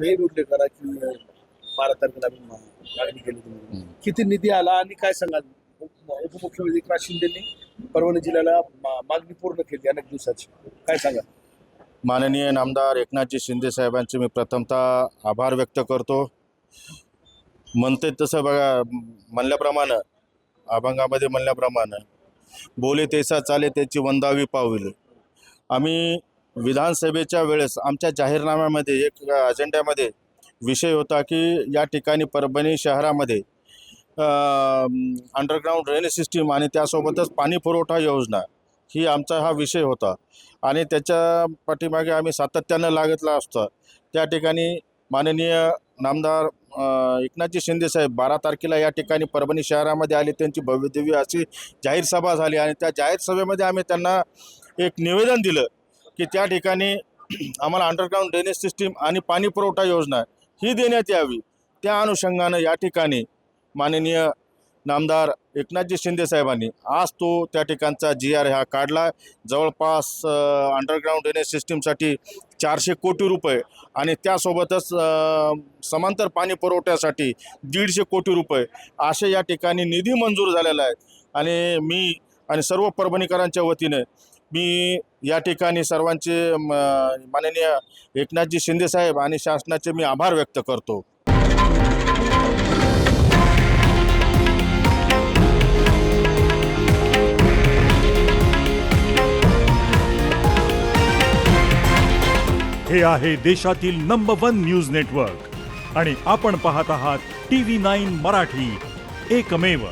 हे करा की बारा तारखेला मागणी केली तुम्ही. किती निधी आला आणि काय सांगाल? उप- उपमुख्यमंत्री एकनाथ शिंदेनी परभणी जिल्ह्याला मा- मागणी पूर्ण केली अनेक दिवसाची. काय सांगा माननीय नामदार एकनाथजी शिंदे साहेबांचे मी प्रथमतः आभार व्यक्त करतो. म्हणते तसं बघा म्हणल्याप्रमाणे अभंगामध्ये म्हणल्याप्रमाणे बोले तेसा चाले त्याची वंदावी पावले आम्ही विधानसभेच्या वेळेस आमच्या जाहीरनाम्यामध्ये एक अजेंड्यामध्ये विषय होता की या ठिकाणी परभणी शहरामध्ये अंडरग्राऊंड ड्रेनेज सिस्टीम आणि त्यासोबतच पाणी पुरवठा योजना ही आमचा हा विषय होता. आणि त्याच्या पाठीमागे आम्ही सातत्यानं लागतला असतो. त्या ठिकाणी माननीय नामदार एकनाथजी शिंदे साहेब बारा तारखेला या ठिकाणी परभणी शहरामध्ये आले. त्यांची भव्यदिव्य अशी जाहीर सभा झाली आणि त्या जाहीर सभेमध्ये आम्ही त्यांना एक निवेदन दिलं की त्या ठिकाणी आम्हाला अंडरग्राऊंड ड्रेनेज सिस्टीम आणि पाणी पुरवठा योजना ही देण्यात यावी. त्या अनुषंगानं या ठिकाणी माननीय नामदार एकनाथजी शिंदे साहेबांनी आज तो त्या ठिकाणचा जी आर हा काढला. जवळपास अंडरग्राऊंड ड्रेनेज सिस्टीमसाठी चारशे कोटी रुपये आणि त्यासोबतच समांतर पाणी पुरवठ्यासाठी दीडशे कोटी रुपये असे या ठिकाणी निधी मंजूर झालेला आहे. आणि मी आणि सर्व परभणीकरांच्या वतीने मी या ठिकाणी सर्वांचे माननीय एकनाथजी शिंदेसाहेब आणि शासनाचे मी आभार व्यक्त करतो. हे आहे देशातील नंबर वन न्यूज नेटवर्क आणि आपण पाहत आहात टी व्ही नाईन मराठी. एकमेव